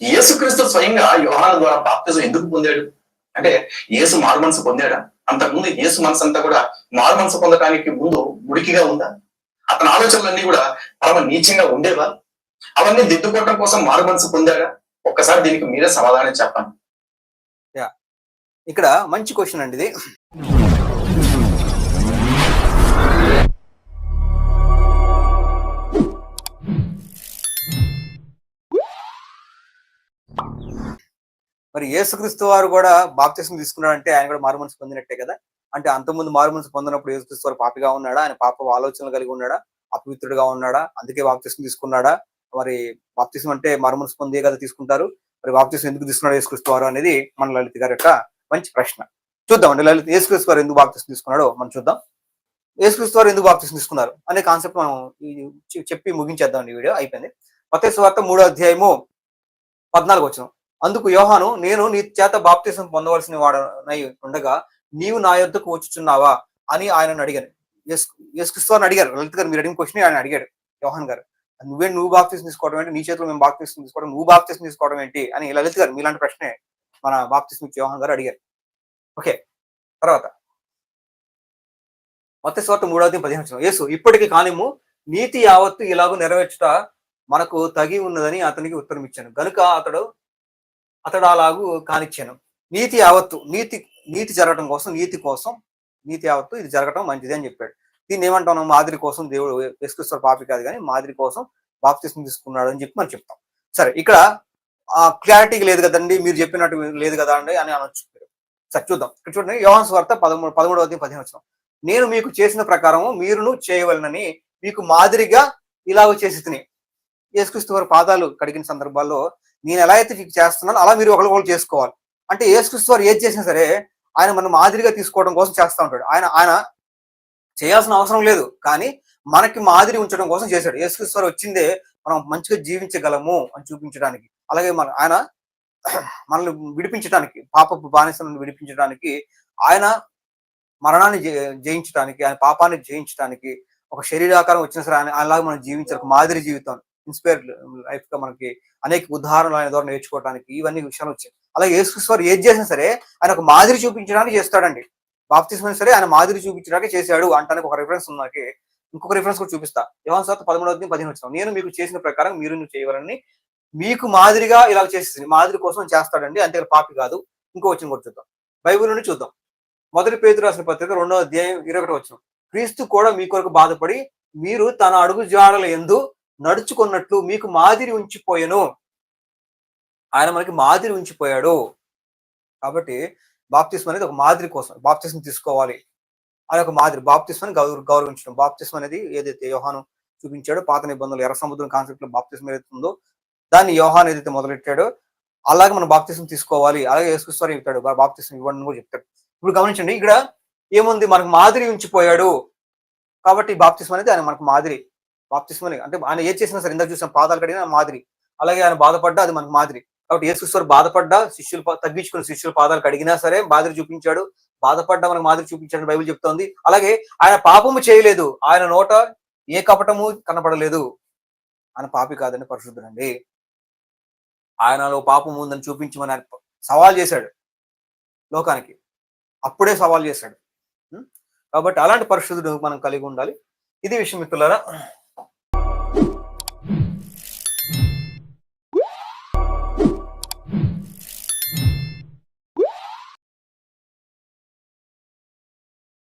యేసుక్రీస్తు స్వయంగా యోహాన ద్వారా బాప్తిజం ఎందుకు పొందాడు? అంటే యేసు మారు మనసు పొందాడా? అంతకుముందు యేసు మనసు అంతా కూడా మారు మనసు పొందడానికి ముందు ముడికిగా ఉందా? అతని ఆలోచనలన్నీ కూడా పరమ నీచంగా ఉండేవా? అవన్నీ దిద్దుకోవటం కోసం మారు మనసు పొందాడా? ఒక్కసారి దీనికి మీరే సమాధానం చెప్పండి. ఇక్కడ మంచి క్వశ్చన్ అండి ఇది. మరి యేసుక్రీస్తు వారు కూడా బాప్తిసం తీసుకున్నాడంటే ఆయన కూడా మారుమనసు పొందినట్టే కదా? అంటే అంతకుముందు మారుమనసు పొందినప్పుడు యేసుక్రీస్తు వారు పాపిగా ఉన్నాడా? ఆయన పాప ఆలోచనలు కలిగి ఉన్నాడా? అపవిత్రుడిగా ఉన్నాడా? అందుకే బాప్తిసం తీసుకున్నాడా? మరి బాప్తిసం అంటే మారుమనసు పొందే కదా తీసుకుంటారు. మరి బాప్తిసం ఎందుకు తీసుకున్నాడు యేసుక్రీస్తు వారు అనేది మన లలిత్ గారి యొక్క మంచి ప్రశ్న. చూద్దామండి లలిత్ యేసుక్రీస్తు వారు ఎందుకు బాప్తిసం తీసుకున్నాడో మనం చూద్దాం. యేసుక్రీస్తు వారు ఎందుకు బాప్తిసం తీసుకున్నారు? అనే కాన్సెప్ట్ మనం చెప్పి ముగించేద్దాం ఈ వీడియో. అయిపోయింది. మత వార్త మూడో అధ్యాయము పద్నాలుగు వచ్చినాం అందుకు యోహాను నేను నీ చేత బాప్తిసం పొందవలసిన వాడనై ఉండగా నీవు నా యొద్దకు వచ్చుచున్నావా అని ఆయనను అడిగాను. యేసుక్రీస్తు అని అడిగారు. లలిత్ గారు మీరు అడిగిన క్వశ్చన్ ఆయన అడిగాడు యోహాన్ గారు. నువ్వే నువ్వు బాప్తిసం తీసుకోవడం ఏంటి? నీ చేతిలో మేము బాప్తిసం తీసుకోవడం నువ్వు బాప్తిసం తీసుకోవడం ఏంటి? అని లలిత్ గారు మీలాంటి ప్రశ్నే మన బాప్తిసం యోహన్ యోహాన్ గారు అడిగారు. ఓకే తర్వాత మొత్త స్వార్థ మూడవది పదిహేను యేసు ఇప్పటికి కానిము నీతి యావత్తు ఇలాగూ నెరవేర్చుట మనకు తగి ఉన్నదని అతనికి ఉత్తరం ఇచ్చాను. గనుక అతడు అతడు అలాగూ కానిచ్చాను. నీతి యావత్తు నీతి నీతి జరగటం కోసం నీతి కోసం నీతి యావత్తు ఇది జరగటం మంచిది అని చెప్పాడు. దీన్ని ఏమంటాం మాదిరి కోసం దేవుడు యేసుక్రీస్తు పాపి కాదు కానీ మాదిరి కోసం బాప్తిస్మ తీసుకున్నాడు అని చెప్పి మనం చెప్తాం. సరే ఇక్కడ ఆ క్లారిటీ లేదు కదండి మీరు చెప్పినట్టు లేదు కదా అండి అని అనొచ్చు సరే చూద్దాం. ఇక్కడ చూడండి యోహాన్ వార్త పదమూడు పదమూడవ పదిహేను వచ్చిన. నేను మీకు చేసిన ప్రకారము మీరును చేయవలనని మీకు మాదిరిగా ఇలాగ చేసి తిని. యేసుక్రీస్తు వారి పాదాలు కడిగిన సందర్భాల్లో నేను ఎలా అయితే ఫిక్స్ చేస్తున్నానో అలా మీరు ఒకరికొకరు చేసుకోవాలి. అంటే యేసుక్రీస్తు వారు ఏది చేసినా సరే ఆయన మనం మాదిరిగా తీసుకోవడం కోసం చేస్తూ ఉంటాడు. ఆయన ఆయన చేయాల్సిన అవసరం లేదు. కానీ మనకి మాదిరి ఉంచడం కోసం చేశాడు. యేసుక్రీస్తు వారు వచ్చిందే మనం మంచిగా జీవించగలము అని చూపించడానికి. అలాగే మన ఆయన మనల్ని విడిపించడానికి పాపపు బానిసలను విడిపించడానికి ఆయన మరణాన్ని జయించడానికి ఆయన పాపాన్ని జయించడానికి ఒక శరీరాకారం వచ్చిన సరే ఆయన అలాగే మనం జీవించాలి. ఒక మాదిరి జీవితం. ఇన్స్పైర్ లైఫ్గా మనకి అనేక ఉదాహరణలు ఆయన ద్వారా నేర్చుకోవడానికి ఇవన్నీ విషయాలు వచ్చాయి. అలాగే యేసుక్రీస్తు ఏది చేసినా సరే ఆయన ఒక మాదిరి చూపించడానికి చేస్తాడండి. బాప్తిస్మైనా సరే ఆయన మాదిరి చూపించడానికి చేశాడు అంటానికి ఒక రిఫరెన్స్ ఉన్నకి ఇంకొక రిఫరెన్స్ కూడా చూపిస్తా. యోహాన్ సార్ పదమూడవ పదిహేను వచ్చిన నేను మీకు చేసిన ప్రకారం మీరు నువ్వు చేయవాలని మీకు మాదిరిగా ఇలా చేసేది మాదిరి కోసం చేస్తాడండి. అంతే పాపి కాదు. ఇంకో వచ్చిన కూడా చూద్దాం. బైబిల్ నుండి చూద్దాం. మొదటి పేరు రాసిన పత్రిక రెండో అధ్యాయం ఇరవై ఒకటి వచ్చిన క్రీస్తు కూడా మీ కొరకు బాధపడి మీరు తన అడుగు జాడల ఎందు నడుచుకున్నట్లు మీకు మాదిరి ఉంచిపోయాను. ఆయన మనకి మాదిరి ఉంచిపోయాడు. కాబట్టి బాప్తిస్మ అనేది ఒక మాదిరి కోసం బాప్తిస్మ తీసుకోవాలి. అది ఒక మాదిరి బాప్తిస్మని గౌరవ గౌరవించడం. బాప్తిస్మ అనేది ఏదైతే యోహాను చూపించాడో పాత నిబంధనలు ఎర్ర సముద్రం కాన్సెప్ట్లో బాప్తిస్మ ఏదైతే ఉందో దాన్ని యోహాన్ ఏదైతే మొదలెట్టాడో అలాగే మనం బాప్తిస్మ తీసుకోవాలి. అలాగే యేసుక్రీస్తు చెప్తాడు బాప్తిస్మ ఇవ్వండి కూడా చెప్తాడు ఇప్పుడు గమనించండి ఇక్కడ ఏముంది? మనకు మాదిరి ఉంచిపోయాడు. కాబట్టి బాప్తిస్మ అనేది ఆయన మనకు మాదిరి. బాప్తిస్మని అంటే ఆయన ఏం చేసినా సరే ఇందాక చూసిన పాదాలు కడిగిన మాదిరి. అలాగే ఆయన బాధపడ్డా అది మనకు మాదిరి. కాబట్టి యేసుక్రీస్తు బాధపడ్డా శిష్యులు తగ్గించుకుని శిష్యుల పాదాలు కడిగినా సరే మాదిరి చూపించాడు. బాధపడ్డా మనకు మాదిరి చూపించాడు బైబిల్ చెప్తోంది. అలాగే ఆయన పాపము చేయలేదు. ఆయన నోట ఏ కపటము కనపడలేదు. ఆయన పాపి కాదని పరిశుద్ధుడండి ఆయనలో పాపం ఉందని చూపించమని ఆయన సవాల్ చేశాడు లోకానికి. అప్పుడే సవాల్ చేశాడు. కాబట్టి అలాంటి పరిశుద్ధుడు మనం కలిగి ఉండాలి. ఇది విషయం మిత్రులారా